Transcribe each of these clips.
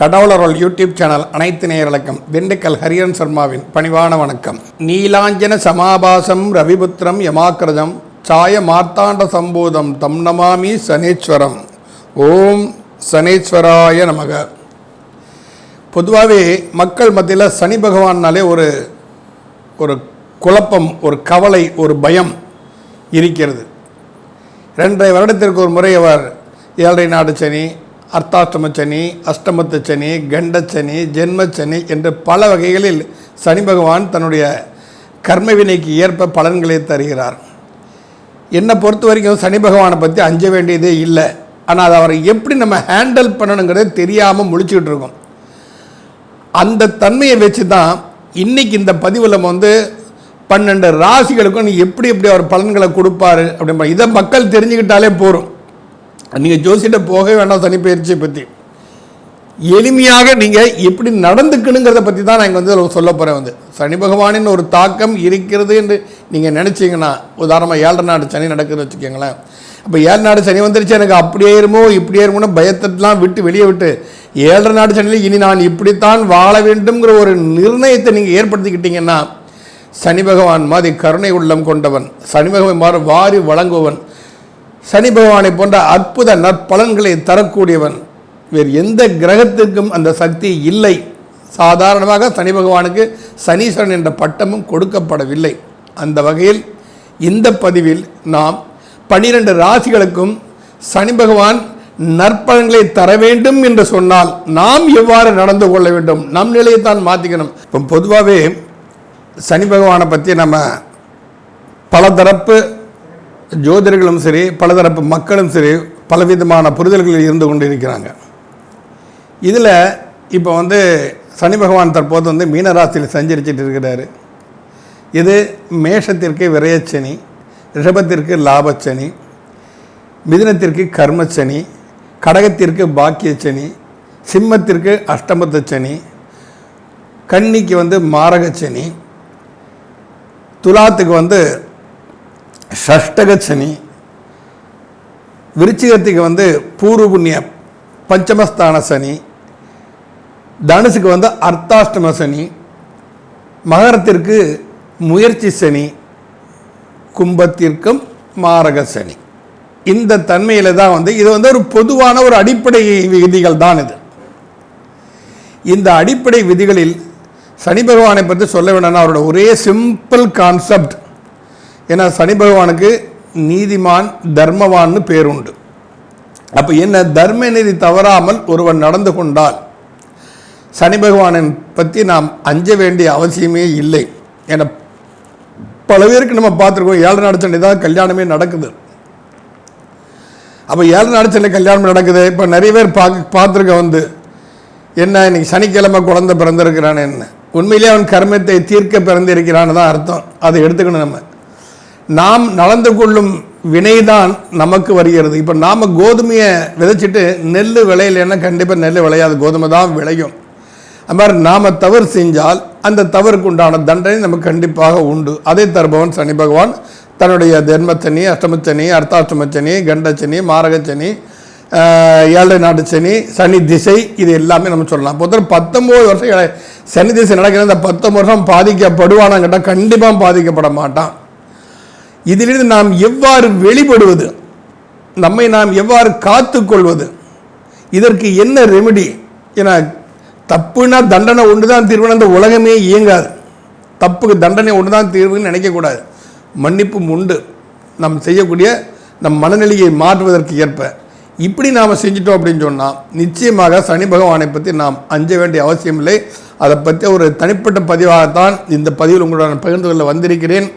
கடவுளரோல் YouTube channel அனைத்து நேயர்களுக்கும் திண்டுக்கல் ஹரியன் சர்மாவின் பணிவான வணக்கம். நீலாஞ்சன சமாபாசம் ரவிபுத்திரம் யமாக்கிரதம் சாய மார்த்தாண்ட சம்பூதம் தம் நமாமி சனீஸ்வரம். ஓம் சனீஸ்வராய நமக. பொதுவாகவே மக்கள் மத்தியில் சனி பகவான்னாலே ஒரு ஒரு குழப்பம் ஒரு கவலை ஒரு பயம் இருக்கிறது. ரெண்டரை வருடத்திற்கு ஒரு முறை அவர் ஏழரை நாடு சனி அர்த்தாஷ்டம சனி அஷ்டமத்து சனி கண்டச்சனி ஜென்மச்சனி என்று பல வகைகளில் சனி பகவான் தன்னுடைய கர்மவினைக்கு ஏற்ப பலன்களை தருகிறார். என்னை பொறுத்த வரைக்கும் சனி பகவானை பற்றி அஞ்ச வேண்டியதே இல்லை. ஆனால் அதை அவரை எப்படி நம்ம ஹேண்டில் பண்ணணுங்கிறத தெரியாமல் முழிச்சுக்கிட்டு இருக்கோம். அந்த தன்மையை வச்சு தான் இன்னைக்கு இந்த பதிவில் நம்ம வந்து பன்னெண்டு ராசிகளுக்கும் நீ எப்படி எப்படி அவர் பலன்களை கொடுப்பாரு அப்படின்ற இதை மக்கள் தெரிஞ்சுக்கிட்டாலே போதும். நீங்கள் ஜோசியிட்ட போகவே வேண்டாம் சனிப்பயிற்சியை பற்றி எளிமையாக நீங்கள் எப்படி நடந்துக்கணுங்கிறத பற்றி தான் நான் இங்கே வந்து சொல்ல போகிறேன் வந்து. சனி பகவானின் ஒரு தாக்கம் இருக்கிறது என்று நீங்கள் நினச்சிங்கன்னா உதாரணமாக ஏழரை நாடு சனி நடக்குதுன்னு வச்சுக்கோங்களேன். இப்போ ஏழு நாடு சனி வந்துருச்சு எனக்கு அப்படியே இருமோ இப்படியே இருமோன்னு பயத்தெல்லாம் விட்டு வெளியே விட்டு ஏழரை நாடு சனியில் இனி நான் இப்படித்தான் வாழ வேண்டும்ங்கிற ஒரு நிர்ணயத்தை நீங்கள் ஏற்படுத்திக்கிட்டீங்கன்னா சனி பகவான் மாதிரி கருணை உள்ளம் கொண்டவன் சனி பகவான் மாதிரி வாரி வழங்குவன் சனி பகவானை போன்ற அற்புத நற்பலன்களை தரக்கூடியவன். வேறு எந்த கிரகத்திற்கும் அந்த சக்தி இல்லை. சாதாரணமாக சனி பகவானுக்கு சனீஸ்வரன் என்ற பட்டமும் கொடுக்கப்படவில்லை. அந்த வகையில் இந்த பதிவில் நாம் பனிரெண்டு ராசிகளுக்கும் சனி பகவான் நற்பலன்களை தர வேண்டும் என்று சொன்னால் நாம் எவ்வாறு நடந்து கொள்ள வேண்டும்? நம் நிலையை தான் மாற்றிக்கணும் இப்போ பொதுவாகவே சனி பகவானை பற்றி நம்ம பலதரப்பு ஜோதிடர்களும் சரி பலதரப்பு மக்களும் சரி பலவிதமான புரிதல்களில் இருந்து கொண்டு இருக்கிறாங்க இதில் இப்போ வந்து சனி பகவான் தற்போது வந்து மீனராசியில் சஞ்சரிச்சிட்டு இருக்கிறாரு. இது மேஷத்திற்கு விரயச்சனி ரிஷபத்திற்கு லாபச்சனி மிதினத்திற்கு கர்மச்சனி கடகத்திற்கு பாக்கியச்சனி சிம்மத்திற்கு அஷ்டமத்து சனி கன்னிக்கு வந்து மாரகச்சனி துலாத்துக்கு வந்து ஷஷ்டக சனி விருச்சிகத்துக்கு வந்து பூர்வ புண்ணிய பஞ்சமஸ்தான சனி. தனுசுக்கு வந்து அர்த்தாஷ்டம சனி. மகரத்திற்கு முயற்சி சனி. கும்பத்திற்கும் மாரக சனி. இந்த தன்மையில் தான் வந்து இது வந்து ஒரு பொதுவான ஒரு அடிப்படை விதிகள் தான் இது. இந்த அடிப்படை விதிகளில் சனி பகவானை பற்றி சொல்ல வேண்டாம்னா அவரோட ஒரே சிம்பிள் கான்செப்ட் ஏன்னா சனி பகவானுக்கு நீதிமான் தர்மவான்னு பேருண்டு. அப்போ என்ன தர்ம நெறி தவறாமல் ஒருவன் நடந்து கொண்டால் சனி பகவானை பற்றி நாம் அஞ்ச வேண்டிய அவசியமே இல்லை. என பல பேருக்கு நம்ம பார்த்துருக்கோம் ஏழு நாடு தான் கல்யாணமே நடக்குது. அப்போ ஏழு நாடு கல்யாணம் நடக்குது. இப்போ நிறைய பேர் பார்க்க பார்த்துருக்க வந்து என்ன இன்னைக்கு சனிக்கிழமை குழந்தை பிறந்திருக்கிறான்னு என்ன உண்மையிலே அவன் கர்மத்தை தீர்க்க பிறந்திருக்கிறான்னு தான் அர்த்தம். அதை எடுத்துக்கணும் நம்ம. நாம் நடந்து கொள்ளும் வினைதான் நமக்கு வருகிறது. இப்போ நாம் கோதுமையை விதைச்சிட்டு நெல் விளையலைன்னா கண்டிப்பாக நெல் விளையாது. கோதுமை தான் விளையும். அது மாதிரி நாம் தவறு செஞ்சால் அந்த தவறுக்கு உண்டான தண்டனை நமக்கு கண்டிப்பாக உண்டு. அதை தருபவன் சனி பகவான் தன்னுடைய தர்மச்சனி அஷ்டமச்சனி அர்த்தாஷ்டமச்சனி கண்டச்சனி மாரகச்சனி ஏழை நாட்டு சனி சனி திசை இது எல்லாமே நம்ம சொல்லலாம். பொறுத்தவரை பத்தொம்போது வருஷம் சனி திசை நடக்கிற இந்த பத்தொம்பது வருஷம் பாதிக்கப்படுவானாங்கிட்டால் கண்டிப்பாக பாதிக்கப்பட மாட்டான். இதிலிருந்து நாம் எவ்வாறு வெளிப்படுவது? நம்மை நாம் எவ்வாறு காத்துக்கொள்வது? இதற்கு என்ன ரெமெடி ஏன்னா தப்புனா தண்டனை ஒன்று தான் தீர்வுன்னு அந்த உலகமே இயங்காது. தப்புக்கு தண்டனை ஒன்று தான் தீர்வுன்னு நினைக்கக்கூடாது. மன்னிப்பும் உண்டு. நாம் செய்யக்கூடிய நம் மனநிலையை மாற்றுவதற்கு ஏற்ப. இப்படி நாம் செஞ்சிட்டோம் அப்படின்னு சொன்னால் நிச்சயமாக சனி பகவானை பற்றி நாம் அஞ்ச வேண்டிய அவசியம் இல்லை அதை பற்றி ஒரு தனிப்பட்ட பதிவாகத்தான் இந்த பதிவில் உங்களுடன் பகிர்ந்து கொள்ள வந்திருக்கிறேன்.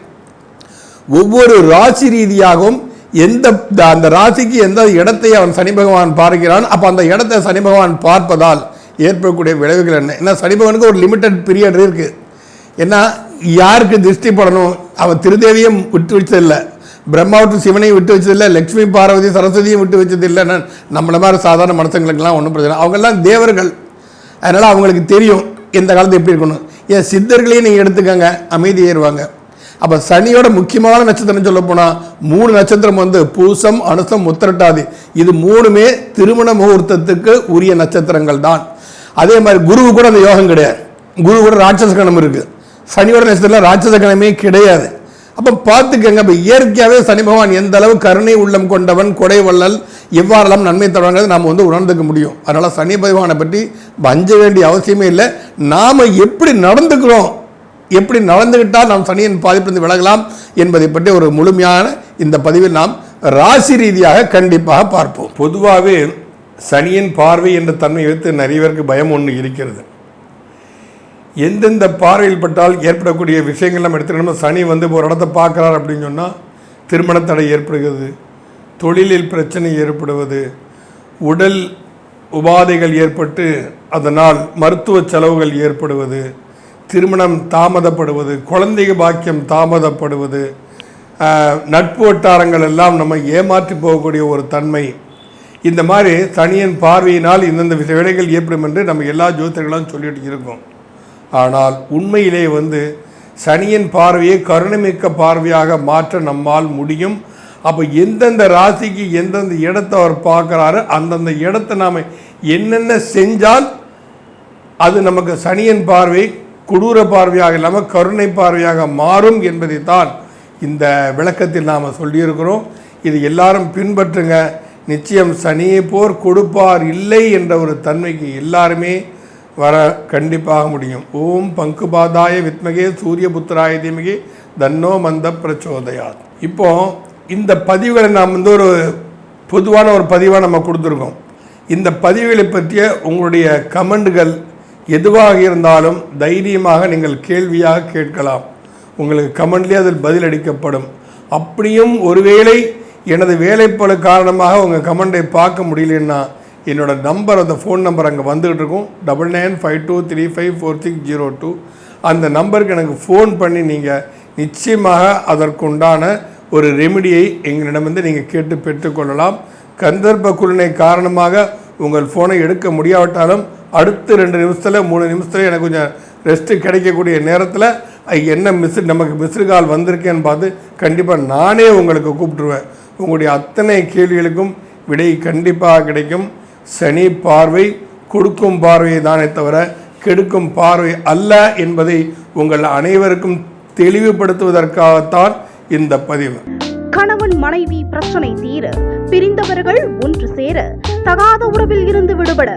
ஒவ்வொரு ராசி ரீதியாகவும் எந்த அந்த ராசிக்கு எந்த இடத்தை அவன் சனி பகவான் பார்க்கிறான் அப்போ அந்த இடத்தை சனி பகவான் பார்ப்பதால் ஏற்படக்கூடிய விளைவுகள் என்ன? ஏன்னா சனி பகவானுக்கு ஒரு லிமிட்டட் பீரியட் இருக்குது ஏன்னா யாருக்கு திருஷ்டி படணும்? அவன் திருதேவியும் விட்டு வச்சதில்லை. பிரம்மாவுக்கு சிவனையும் விட்டு வச்சதில்லை. லக்ஷ்மி பார்வதி சரஸ்வதியும் விட்டு வச்சதில்லை. நம்மள மாதிரி சாதாரண மனுஷங்களுக்கெல்லாம் ஒன்றும் பிரச்சனை இல்லை. அவங்கெல்லாம் தேவர்கள். அதனால் அவங்களுக்கு தெரியும் எந்த காலத்து எப்படி இருக்கணும். ஏன் சித்தர்களையும் நீங்கள் எடுத்துக்கங்க. அமைதி ஏறுவாங்க அப்போ சனியோட முக்கியமான நட்சத்திரம் சொல்ல போனால் மூணு நட்சத்திரம் வந்து பூசம் அனுசம் உத்திரட்டாதி. இது மூணுமே திருமண முகூர்த்தத்துக்கு உரிய நட்சத்திரங்கள் தான். அதே மாதிரி குருவு கூட அந்த யோகம் கிடையாது. குரு கூட ராட்சச கணம் இருக்குது சனியோட நட்சத்திரத்தில் ராட்சச கணமே கிடையாது. அப்போ பார்த்துக்கங்க இப்போ இயற்கையாகவே சனி பகவான் எந்த அளவு கருணை உள்ளம் கொண்டவன் கொடை வள்ளல் எவ்வாறெல்லாம் நன்மை தருவாங்கிறது நாம் வந்து உணர்ந்துக்க முடியும். அதனால் சனி பகவானை பற்றி வஞ்ச வேண்டிய அவசியமே இல்லை. நாம் எப்படி நடந்துக்கிறோம் எப்படி நடந்துக்கிட்டால் நாம் சனியின் பாதிப்பிலிருந்து விலகலாம் என்பதை பற்றி ஒரு முழுமையான இந்த பதிவில் நாம் ராசி ரீதியாக கண்டிப்பாக பார்ப்போம். பொதுவாகவே சனியின் பார்வை என்ற தன்மை வைத்து நிறைய பேருக்கு பயம் ஒன்று இருக்கிறது. எந்தெந்த பார்வையில் பட்டால் ஏற்படக்கூடிய விஷயங்கள் நம்ம எடுத்துக்கணும் சனி வந்து ஒரு இடத்த பார்க்குறார் அப்படின்னு சொன்னால் திருமண தடை ஏற்படுகிறது தொழிலில் பிரச்சனை ஏற்படுவது உடல் உபாதைகள் ஏற்பட்டு அதனால் மருத்துவ செலவுகள் ஏற்படுவது திருமணம் தாமதப்படுவது குழந்தைக பாக்கியம் தாமதப்படுவது நட்பு வட்டாரங்கள் எல்லாம் நம்ம ஏமாற்றி போகக்கூடிய ஒரு தன்மை. இந்த மாதிரி சனியின் பார்வையினால் இந்தந்த விஷ விடைகள் ஏற்படும் என்று நம்ம எல்லா ஜோதிடர்களும் சொல்லிட்டு இருக்கோம். ஆனால் உண்மையிலே வந்து சனியின் பார்வையை கருணைமிக்க பார்வையாக மாற்ற நம்மால் முடியும். அப்போ எந்தெந்த ராசிக்கு எந்தெந்த இடத்தை அவர் பார்க்குறாரு அந்தந்த இடத்த நாம் என்னென்ன செஞ்சால் அது நமக்கு சனியின் பார்வை கொடூர பார்வையாக இல்லாமல் கருணை பார்வையாக மாறும் என்பதைத்தான் இந்த விளக்கத்தில் நாம் சொல்லியிருக்கிறோம். இது எல்லாரும் பின்பற்றுங்க. நிச்சயம் சனியை போர் கொடுப்பார் இல்லை என்ற ஒரு தன்மைக்கு எல்லாருமே வர கண்டிப்பாக முடியும். ஓம் பங்குபாதாய வித்மகே சூரிய புத்திராய தீமகே தன்னோ மந்த பிரச்சோதயாத். இப்போ இந்த பதிவுகளை நாம் வந்து ஒரு பொதுவான ஒரு பதிவாக நம்ம கொடுத்துருக்கோம். இந்த பதிவுகளை பற்றிய உங்களுடைய கமெண்டுகள் எதுவாக இருந்தாலும் தைரியமாக நீங்கள் கேள்வியாக கேட்கலாம். உங்களுக்கு கமெண்ட்லேயே அதில் பதில் அளிக்கப்படும். அப்படியும் ஒருவேளை எனது வேலைப்பழு காரணமாக உங்கள் கமெண்டை பார்க்க முடியலன்னா என்னோட நம்பர் அந்த ஃபோன் நம்பர் அங்கே வந்துகிட்டு இருக்கும். Double nine five two three five four six zero two. அந்த நம்பருக்கு எனக்கு ஃபோன் பண்ணி நீங்கள் நிச்சயமாக அதற்குண்டான ஒரு ரெமிடியை எங்களிடமிருந்து நீங்கள் கேட்டு பெற்றுக்கொள்ளலாம் கந்தர்ப்ப குழுனை காரணமாக உங்கள் ஃபோனை எடுக்க முடியாவிட்டாலும் அடுத்த ரெண்டு நிமிஷத்தில் மூணு நிமிஷத்தில் எனக்கு கொஞ்சம் ரெஸ்ட்டு கிடைக்கக்கூடிய நேரத்தில் என்ன மிஸ் நமக்கு மிஸ்டு கால் வந்திருக்கேன்னு பார்த்து கண்டிப்பாக நானே உங்களுக்கு கூப்பிட்டுருவேன். உங்களுடைய அத்தனை கேள்விகளுக்கும் விடை கண்டிப்பாக கிடைக்கும். சனி பார்வை கொடுக்கும் பார்வையை தானே தவிர கெடுக்கும் பார்வை அல்ல என்பதை உங்கள் அனைவருக்கும் தெளிவுபடுத்துவதற்காகத்தான் இந்த பதிவு. கணவன் மனைவி பிரச்சனை தீர பிரிந்தவர்கள் ஒன்று சேர தகாத உறவில் இருந்து விடுபட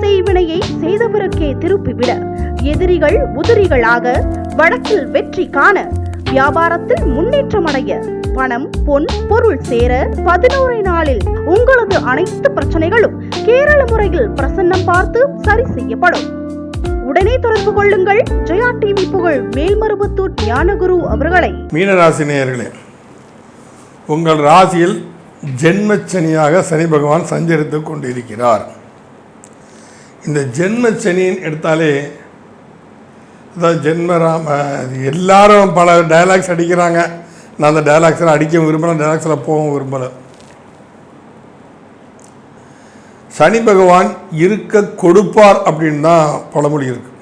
செய்வினையை செய்தவருக்கே திருப்பிவிட. எதிரிகள் உதிரிகளாக வழக்கில் வெற்றி காண வியாபாரத்தில் முன்னேற்றம் அடைய பணம் பொன் பொருள் சேர பதினோரு நாளில் உங்களது அனைத்து பிரச்சனைகளும் கேரள முறையில் பிரசன்னம் பார்த்து சரி செய்யப்படும். உடனே தொடர்பு கொள்ளுங்கள். ஜெயா டிவி புகழ் மேல்மருவத்தூர் ஞானகுரு அவர்களை. மீனராசினியர்களே உங்கள் ராசியில் ஜென்மச்சனியாக சனி பகவான் சஞ்சரித்துக் கொண்டிருக்கிறார். இந்த ஜென்ம சனின்னு எடுத்தாலே அதாவது ஜென்மராம எல்லாரும் பல டயலாக்ஸ் அடிக்கிறாங்க. நான் அந்த டயலாக்ஸில் அடிக்கவும் விரும்பலை டயலாக்ஸில் போகவும் விரும்பலை. சனி பகவான் இருக்க கொடுப்பார் அப்படின்னு தான் பழமொழி இருக்கு.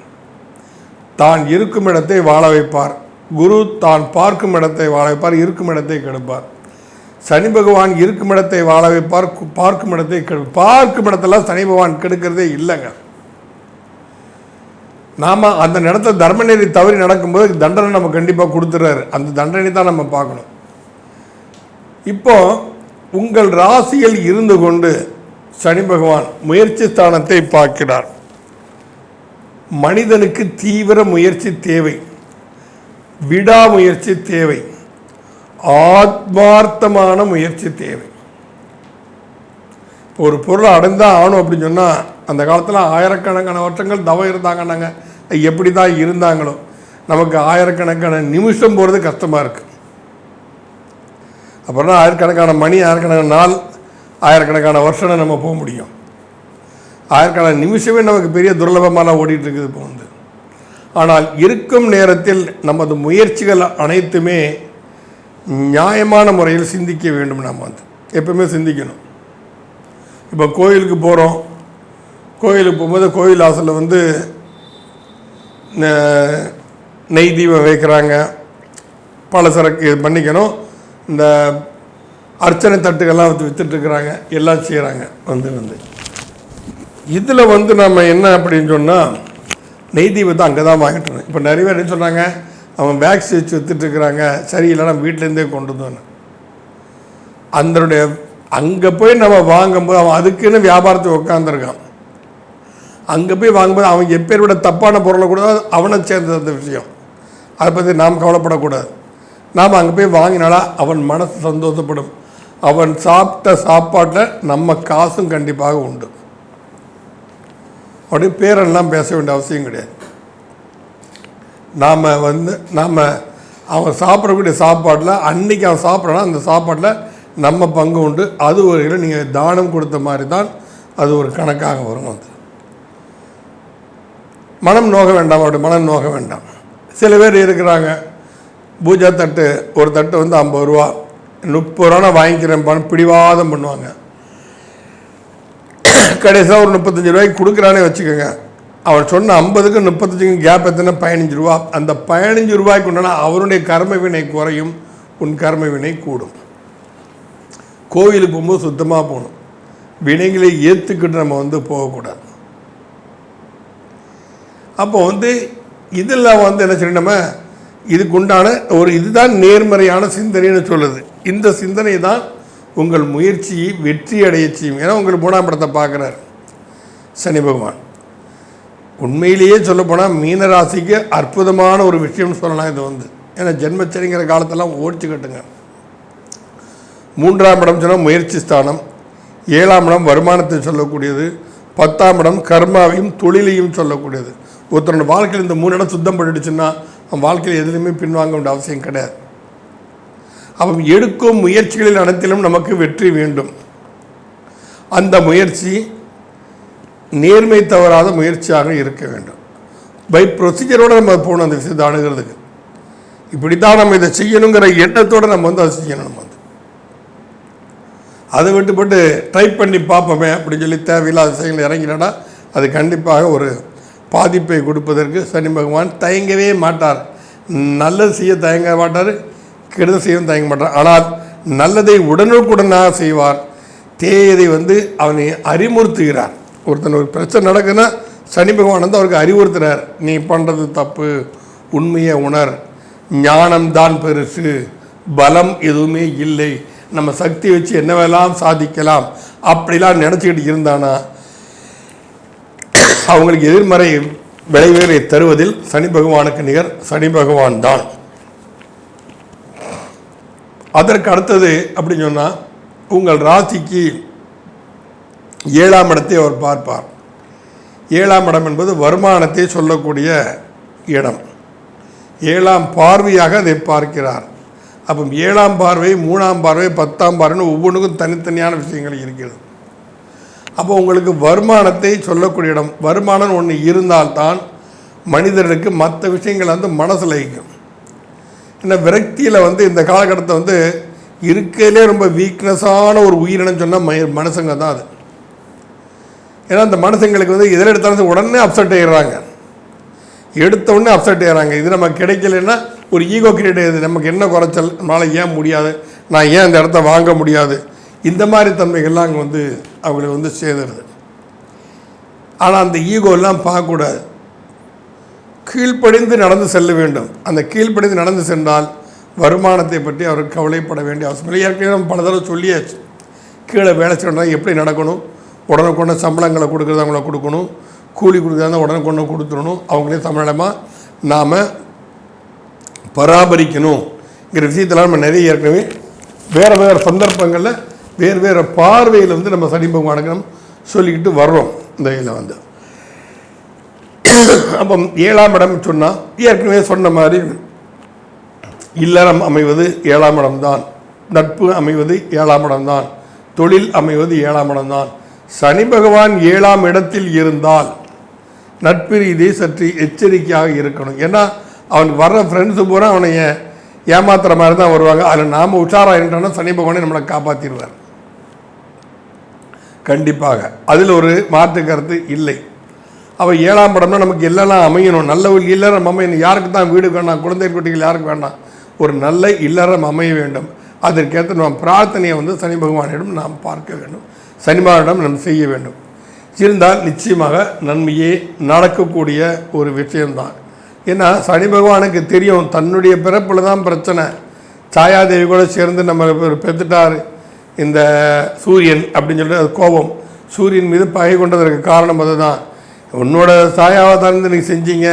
தான் இருக்கும் இடத்தை வாழ வைப்பார். குரு தான் பார்க்கும் இடத்தை வாழ வைப்பார் இருக்கும் இடத்தை கெடுப்பார். சனி பகவான் இருக்கும் இடத்தை வாழ வைப்பார் பார்க்கும் இடத்தை கெடு பார்க்கும் இடத்தெல்லாம் சனி பகவான் கெடுக்கிறதே இல்லைங்க. நாம் அந்த இடத்துல தர்மநெறி தவறி நடக்கும்போது தண்டனை நம்ம கண்டிப்பாக கொடுத்துறாரு. அந்த தண்டனை தான் நம்ம பார்க்கணும். இப்போ உங்கள் ராசியில் இருந்து கொண்டு சனி பகவான் முயற்சி ஸ்தானத்தை பார்க்கிறார். மனிதனுக்கு தீவிர முயற்சி தேவை. விடாமுயற்சி தேவை. ஆத்மார்த்தமான முயற்சி தேவை. ஒரு பொருளை அடைந்தான் ஆகணும் அப்படின்னு சொன்னால் அந்த காலத்தில் ஆயிரக்கணக்கான வருஷங்கள் தவம் இருந்தாங்கன்னாங்க. எப்படி தான் இருந்தாங்களோ நமக்கு ஆயிரக்கணக்கான நிமிஷம் போகிறது கஷ்டமாக இருக்குது அப்புறம் ஆயிரக்கணக்கான மணி ஆயிரக்கணக்கான நாள் ஆயிரக்கணக்கான வருஷம் நம்ம போக முடியும். ஆயிரக்கணக்கான நிமிஷமே நமக்கு பெரிய துர்லபமாக ஓடிட்டு இருக்குது இப்போ வந்து. ஆனால் இருக்கும் நேரத்தில் நமது முயற்சிகள் அனைத்துமே நியாயமான முறையில் சிந்திக்க வேண்டும் நாம் வந்து. எப்பவுமே சிந்திக்கணும். இப்போ கோயிலுக்கு போகிறோம் கோயிலுக்கு போகும்போது கோயில் வாசலில் வந்து நெய் தீபம் வைக்கிறாங்க. பலசரக்கு இது பண்ணிக்கணும். இந்த அர்ச்சனை தட்டுகள்லாம் வந்து வித்துட்ருக்குறாங்க எல்லாம் செய்கிறாங்க வந்து வந்து. இதில் வந்து நம்ம என்ன அப்படின்னு சொன்னால் நெய் தீபத்தை அங்கே தான் வாங்கிட்டு இப்போ நிறைய பேர் என்ன சொன்னாங்க அவன் பேக்ஸ் வச்சு வித்துட்டு சரி இல்லைனா வீட்டிலேருந்தே கொண்டு வந்தோன்னு அதனுடைய அங்கே போய் நம்ம வாங்கும்போது அவன் அதுக்குன்னு வியாபாரத்தை உட்காந்துருக்கான் அங்கே போய் வாங்கும்போது அவன் எப்பேரோட தப்பான பொருளை கூட அவனை சேர்ந்தது அந்த விஷயம். அதை பற்றி நாம் கவலைப்படக்கூடாது. நாம் அங்கே போய் வாங்கினாலா அவன் மனசு சந்தோஷப்படும். அவன் சாப்பிட்ட சாப்பாட்டில் நம்ம காசும் கண்டிப்பாக உண்டு. அப்படி பேரெல்லாம் பேச வேண்டிய அவசியம் கிடையாது. நாம் வந்து நாம் அவன் சாப்பிடக்கூடிய சாப்பாட்டில் அன்னைக்கு அவன் சாப்பிட்றானா அந்த சாப்பாட்டில் நம்ம பங்கு உண்டு. அது ஒரு நீங்கள் தானம் கொடுத்த மாதிரி தான் அது ஒரு கணக்காக வரும் அது. மனம் நோக வேண்டாம் அவருடைய மனம் நோக வேண்டாம். சில பேர் இருக்கிறாங்க. பூஜா தட்டு ஒரு தட்டு வந்து ஐம்பது ரூபா. முப்பது ரூபா வாங்கிக்கிறேன் பணம் பிடிவாதம் பண்ணுவாங்க. கடைசியாக ஒரு முப்பத்தஞ்சு ரூபாய்க்கு கொடுக்குறானே வச்சுக்கோங்க. அவர் சொன்ன ஐம்பதுக்கு முப்பத்தஞ்சுக்கும் கேப் எத்தனை? பதினஞ்சு ரூபா. அந்த பதினஞ்சு ரூபாய்க்கு உண்டான அவருடைய கர்ம வினை குறையும் உன் கர்ம வினை கூடும். கோவிலுக்கு போகும்போது சுத்தமாக போகணும். வினைகளை ஏற்றுக்கிட்டு நம்ம வந்து போகக்கூடாது. அப்போ வந்து இதில் வந்து என்ன சொல்லி நம்ம இதுக்கு உண்டான ஒரு இதுதான் நேர்மறையான சிந்தனைன்னு சொல்லுது. இந்த சிந்தனை தான் உங்கள் முயற்சியை வெற்றி அடைய செய்யும். ஏன்னா உங்கள் மூணாம் படத்தை பார்க்குறாரு சனி பகவான். உண்மையிலேயே சொல்லப்போனால் மீனராசிக்கு அற்புதமான ஒரு விஷயம்னு சொல்லலாம் இது வந்து. ஏன்னா ஜென்மச்சரிங்கிற காலத்தெல்லாம் ஓடிச்சுக்கட்டுங்க. மூன்றாம் இடம் சொன்னால் முயற்சி ஸ்தானம். ஏழாம் இடம் வருமானத்தை சொல்லக்கூடியது. பத்தாம் இடம் கர்மாவையும் தொழிலையும் சொல்லக்கூடியது. ஒருத்தனோட வாழ்க்கையில் இந்த மூணு இடம் சுத்தம் பண்ணிடுச்சுன்னா அவன் வாழ்க்கையில் எதுலையுமே பின்வாங்க வேண்டிய அவசியம் கிடையாது. அவன் எடுக்கும் முயற்சிகளில் அனைத்திலும் நமக்கு வெற்றி வேண்டும். அந்த முயற்சி நேர்மை தவறாத முயற்சியாக இருக்க வேண்டும். பை ப்ரொசீஜரோடு நம்ம போகணும் அந்த விஷயத்தை அணுகிறதுக்கு. இப்படி தான் நம்ம இதை செய்யணுங்கிற எண்ணத்தோடு நம்ம வந்து அதை செய்யணும் நம்ம வந்து. அதை விட்டுப்பட்டு ட்ரை பண்ணி பார்ப்போமே அப்படின்னு சொல்லி தேவையில்லாத விஷயங்கள் இறங்கினோன்னா அது கண்டிப்பாக ஒரு பாதிப்பை கொடுப்பதற்கு சனி பகவான் தயங்கவே மாட்டார். நல்லது செய்ய தயங்க மாட்டார் கெடுதல் செய்யவும் தயங்க மாட்டார். ஆனால் நல்லதை உடனுக்குடனாக செய்வார். தேயதை வந்து அவனை அறிமுறுத்துகிறார். ஒருத்தன் ஒரு பிரச்சனை நடக்குதுன்னா சனி பகவான் வந்து அவருக்கு அறிவுறுத்துறார். நீ பண்ணுறது தப்பு உண்மையை உணர். ஞானம்தான் பெருசு. பலம் எதுவுமே இல்லை. நம்ம சக்தி வச்சு என்னவெல்லாம் சாதிக்கலாம் அப்படிலாம் நினச்சிக்கிட்டு இருந்தானா? அவங்களுக்கு எதிர்மறை விளைவுகளை தருவதில் சனி பகவானுக்கு நிகர் சனி பகவான் தான். அதற்கு அடுத்தது அப்படின்னு சொன்னால் உங்கள் ராசிக்கு ஏழாம் இடத்தை அவர் பார்ப்பார். ஏழாம் இடம் என்பது வருமானத்தை சொல்லக்கூடிய இடம். ஏழாம் பார்வையாக அதை பார்க்கிறார். அப்போ ஏழாம் பார்வை மூணாம் பார்வை பத்தாம் பார்வைன்னு ஒவ்வொன்றுக்கும் தனித்தனியான விஷயங்கள் இருக்கிறது. அப்போ உங்களுக்கு வருமானத்தை சொல்லக்கூடிய இடம். வருமானம் ஒன்று இருந்தால்தான் மனிதர்களுக்கு மற்ற விஷயங்கள் வந்து மனசில் வைக்கும் இந்த விரக்தியில் வந்து இந்த காலகட்டத்தை வந்து இருக்கையிலே ரொம்ப வீக்னஸான ஒரு உயிரினம் சொன்னால் ம மனுஷங்க தான் அது. ஏன்னா அந்த மனுஷங்களுக்கு வந்து எதில் எடுத்தாலும் உடனே அப்செட் ஆகிடுறாங்க எடுத்த உடனே அப்செட் ஆகிறாங்க இது நமக்கு கிடைக்கலன்னா ஒரு ஈகோ கிரியேட் ஆகுது நமக்கு என்ன குறைச்சல்? நம்மளால் ஏன் முடியாது? நான் ஏன் அந்த இடத்த வாங்க முடியாது? இந்த மாதிரி தன்மைகள்லாம் அங்கே வந்து அவங்களுக்கு வந்து சேருது ஆனால் அந்த ஈகோ எல்லாம் பார்க்கக்கூடாது. கீழ்ப்படிந்து நடந்து செல்ல வேண்டும். அந்த கீழ்ப்படிந்து நடந்து சென்றால் வருமானத்தை பற்றி அவருக்கு கவலைப்பட வேண்டிய அவசியம் இல்லை. ஏற்கனவே நம்ம பல தடவை சொல்லியாச்சு. கீழே வேலை செய்யணும் எப்படி நடக்கணும்? உடனுக்குடனே சம்பளங்களை கொடுக்குறது அவங்கள கொடுக்கணும். கூலி கொடுக்குறதா உடனுக்குடனே கொடுத்துடணும். அவங்களே சம்பளமாக நாம் பராமரிக்கணுங்கிற விஷயத்தெல்லாம் நம்ம நிறைய ஏற்கனவே வேறு வேறு சந்தர்ப்பங்களில் வேறு வேறு பார்வையில் வந்து நம்ம சனி சொல்லிக்கிட்டு வர்றோம் இந்த இதில் வந்து. அப்போ ஏழாம் இடம் சொன்னால் ஏற்கனவே சொன்ன மாதிரி இல்லறம் அமைவது ஏழாம் இடம்தான் நட்பு அமைவது ஏழாம் இடம்தான் தொழில் அமைவது ஏழாம் இடம்தான் சனி பகவான் ஏழாம் இடத்தில் இருந்தால் நட்பு ரீதி சற்று எச்சரிக்கையாக இருக்கணும். ஏன்னா அவனுக்கு வர்ற ஃப்ரெண்ட்ஸு பூரா அவனை ஏமாத்துற மாதிரி தான் வருவாங்க. அதில் நாம் உஷாராக சனி பகவானே நம்மளை காப்பாற்றிடுவார் கண்டிப்பாக. அதில் ஒரு மாற்று கருத்து இல்லை. அவள் ஏழாம் படம்னா நமக்கு எல்லாம் அமையணும். நல்ல ஒரு இல்லறம் அமையணும் யாருக்கு தான் வீடு வேண்டாம் குழந்தை குட்டிகள் யாருக்கு வேண்டாம் ஒரு நல்ல இல்லறம் அமைய வேண்டும். அதற்கேற்ற நாம் பிரார்த்தனையை வந்து சனி பகவானிடம் நாம் பார்க்க வேண்டும். சனிமாரிடம் நாம் செய்ய வேண்டும். இருந்தால் நிச்சயமாக நன்மையே நடக்கக்கூடிய ஒரு விஷயம்தான். ஏன்னா சனி பகவானுக்கு தெரியும் தன்னுடைய பிறப்பில் தான் பிரச்சனை. சாயாதேவி கூட சேர்ந்து நம்ம பெற்றுட்டார். இந்த சூரியன் அப்படின்னு சொல்லிட்டு அது கோபம். சூரியன் மீது பகை கொண்டதற்கு காரணம் அதுதான். உன்னோட சாயாவை தான் நீங்கள் செஞ்சீங்க.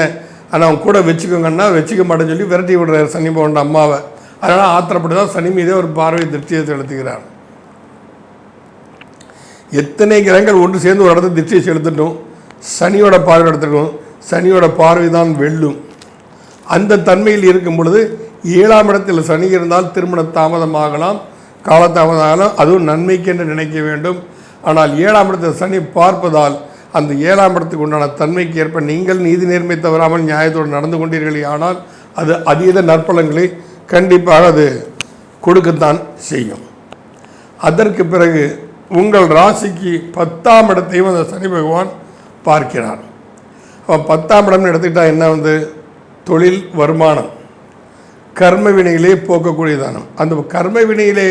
ஆனால் அவன் கூட வச்சுக்கோங்கன்னா வச்சுக்க மாட்டேன்னு சொல்லி விரட்டி விடுறாரு சனி பகவான் அம்மாவை. அதனால் ஆத்திரப்பட்டு தான் சனி மீதே ஒரு பார்வை திருப்தியை செலுத்துகிறார். எத்தனை கிரகங்கள் ஒன்று சேர்ந்து ஒரு இடத்துல திருஷ்டியை செலுத்தட்டும்? சனியோட பார்வை எடுத்துக்கணும். சனியோட பார்வை தான் வெல்லும் அந்த தன்மையில் இருக்கும் பொழுது ஏழாம் இடத்தில் சனி இருந்தால் திருமண தாமதமாகலாம் காலதாமதமாகலாம். அதுவும் நன்மைக்கு என்று நினைக்க வேண்டும். ஆனால் ஏழாம் இடத்தில் சனி பார்ப்பதால் அந்த ஏழாம் இடத்துக்கு உண்டான தன்மைக்கு ஏற்ப நீங்கள் நீதி நேர்மை தவறாமல் நியாயத்தோடு நடந்து கொண்டீர்களே ஆனால் அது அதீத நற்பலன்களை கண்டிப்பாக அது கொடுக்கத்தான் செய்யும். அதற்கு பிறகு உங்கள் ராசிக்கு பத்தாம் இடத்தையும் அந்த சனி பகவான் பார்க்கிறார். அப்போ பத்தாம் இடம்னு எடுத்துக்கிட்டால் என்ன வந்து? தொழில் வருமானம். கர்ம வினையிலே போக்கக்கூடியதானம் அந்த கர்ம வினையிலே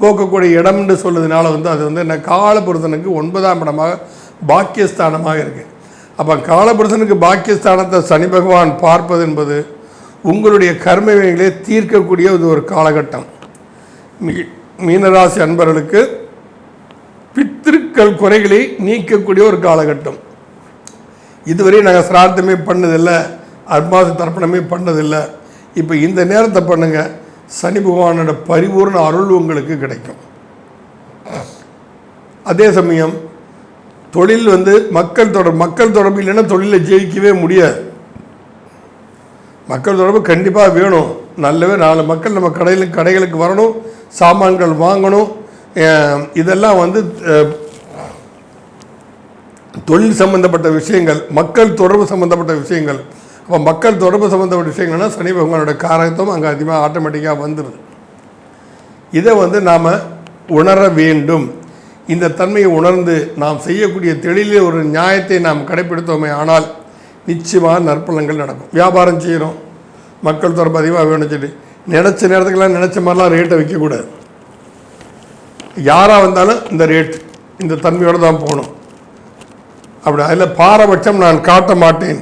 போக்கக்கூடிய இடம்னு சொல்லுறதுனால வந்து அது வந்து என்ன? காலபுருஷனுக்கு ஒன்பதாம் இடமாக பாக்கியஸ்தானமாக இருக்குது அப்போ காலபுருஷனுக்கு பாக்கியஸ்தானத்தை சனி பகவான் பார்ப்பது என்பது உங்களுடைய கர்ம வினைகளை தீர்க்கக்கூடிய இது ஒரு காலகட்டம். மீனராசி அன்பர்களுக்கு மக்கள் குறைகளை நீக்கக்கூடிய ஒரு காலகட்டம். இதுவரை நாங்கள் சிரார்த்தமே பண்ணதில்லை அர்மாச தர்ப்பணமே பண்ணதில்லை. இப்போ இந்த நேரத்தை பண்ணுங்க சனி பகவானோட பரிபூர்ண அருள் உங்களுக்கு கிடைக்கும். அதே சமயம் தொழில் வந்து மக்கள் தொடர்பு மக்கள் தொடர்பு இல்லைன்னா தொழிலை ஜெயிக்கவே முடியாது. மக்கள் தொடர்பு கண்டிப்பாக வேணும். நல்லவே நாலு மக்கள் நம்ம கடையில் கடைகளுக்கு வரணும் சாமான்கள் வாங்கணும். இதெல்லாம் வந்து தொழில் சம்பந்தப்பட்ட விஷயங்கள் மக்கள் தொடர்பு சம்பந்தப்பட்ட விஷயங்கள். அப்போ மக்கள் தொடர்பு சம்பந்தப்பட்ட விஷயங்கள்னா சனி பகவானோட காரகத்துவம் அங்கே அதிகமாக ஆட்டோமேட்டிக்காக வந்துடுது இதை வந்து நாம் உணர வேண்டும். இந்த தன்மையை உணர்ந்து நாம் செய்யக்கூடிய தெளிவில் ஒரு நியாயத்தை நாம் கடைப்பிடித்தோமே ஆனால் நிச்சயமாக நற்பலங்கள் நடக்கும். வியாபாரம் செய்கிறோம் மக்கள் தொடர்பு அதிகமாக வேணும் சொல்லி நினச்ச நேரத்துக்கெல்லாம் நினச்ச மாதிரிலாம் ரேட்டை வைக்கக்கூடாது. யாராக வந்தாலும் இந்த ரேட் இந்த தன்மையோடு தான் போகணும். அப்படி அதில் பாரபட்சம் நான் காட்ட மாட்டேன்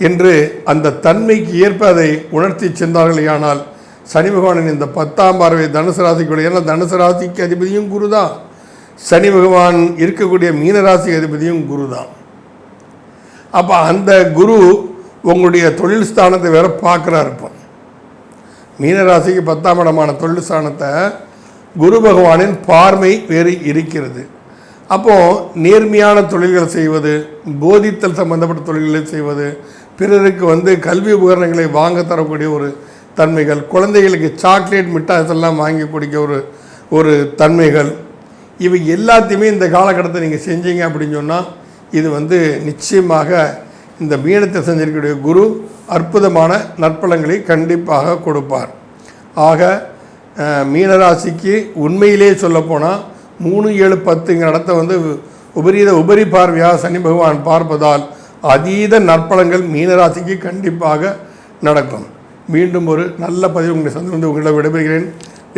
என்று அந்த தன்மைக்கு ஏற்ப அதை உணர்த்தி சென்றார்களேயானால் சனி பகவானின் இந்த பத்தாம் பார்வை தனுசு ராசிக்குடைய ஏன்னா தனுசு ராசிக்கு அதிபதியும் குரு தான் சனி பகவான் இருக்கக்கூடிய மீனராசி அதிபதியும் குரு தான் அப்போ அந்த குரு உங்களுடைய தொழில் ஸ்தானத்தை வேற பார்க்குறாரு இப்போ. மீனராசிக்கு பத்தாம் இடமான தொழில் ஸ்தானத்தை குரு பகவானின் பார்வை வேறு இருக்கிறது. அப்போது நேர்மையான தொழில்கள் செய்வது போதித்தல் சம்பந்தப்பட்ட தொழில்களை செய்வது பிறருக்கு வந்து கல்வி உபகரணங்களை வாங்க தரக்கூடிய ஒரு தன்மைகள் குழந்தைகளுக்கு சாக்லேட் மிட்டாய்ஸ் எல்லாம் வாங்கி குடிக்க ஒரு ஒரு தன்மைகள். இவை எல்லாத்தையுமே இந்த காலகட்டத்தை நீங்கள் செஞ்சீங்க அப்படின்னு சொன்னால் இது வந்து நிச்சயமாக இந்த மீனத்தை செஞ்சிருக்கக்கூடிய குரு அற்புதமான நற்பலங்களை கண்டிப்பாக கொடுப்பார். ஆக மீனராசிக்கு உண்மையிலே சொல்லப்போனால் மூணு ஏழு பத்துங்கிற இடத்த வந்து உபரீத உபரி பார்வையாக சனி பகவான் பார்ப்பதால் அதீத நற்பலங்கள் மீனராசிக்கு கண்டிப்பாக நடக்கும். மீண்டும் ஒரு நல்ல பதிவு உங்களை சந்தித்து உங்களிடம் விடைபெறுகிறேன்.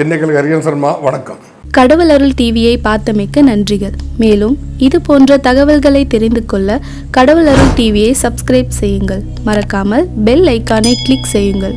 என்னைகள் ஹரியன் சர்மா வணக்கம். கடவுள் அருள் டிவியை பார்த்தமைக்க நன்றிகள். மேலும் இது போன்ற தகவல்களை தெரிந்து கொள்ள கடவுள் அருள் டிவியை சப்ஸ்கிரைப் செய்யுங்கள். மறக்காமல் பெல் ஐக்கானை கிளிக் செய்யுங்கள்.